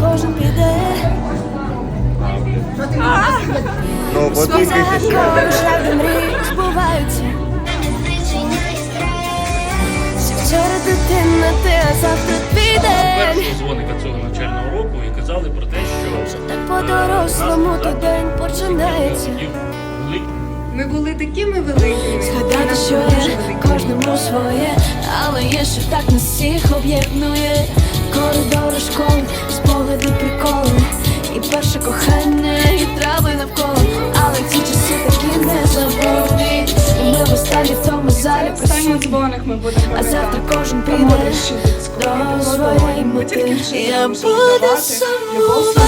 кожен піде. Ну, бо Свій ти загадковий шлях мрій збуваються. Вчора дитина, ти, а завтра твій день. дзвоника цього навчального року і казали про те, що Так по-дорослому той день починається. Ми були такими великими. Згадати, що є кожному своє, але є, що так нас всіх об'єднує. Коридори школи, спогади, приколи, і перше кохання, і трави навколо. Але ці часи такі незабутні. І ми в останній в тому залі присутні. дзвоник ми будемо А завтра кожен піде до своєї мети. Я буду сумувати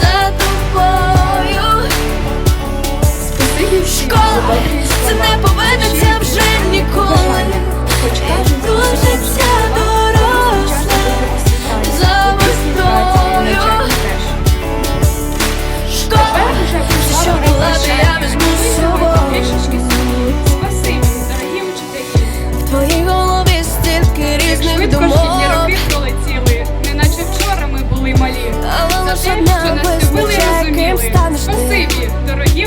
за тобою. Школа, це не повернеться вже ніколи. За те, що нас любили розуміли. Спасибі, дорогі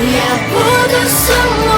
Я буду сумувати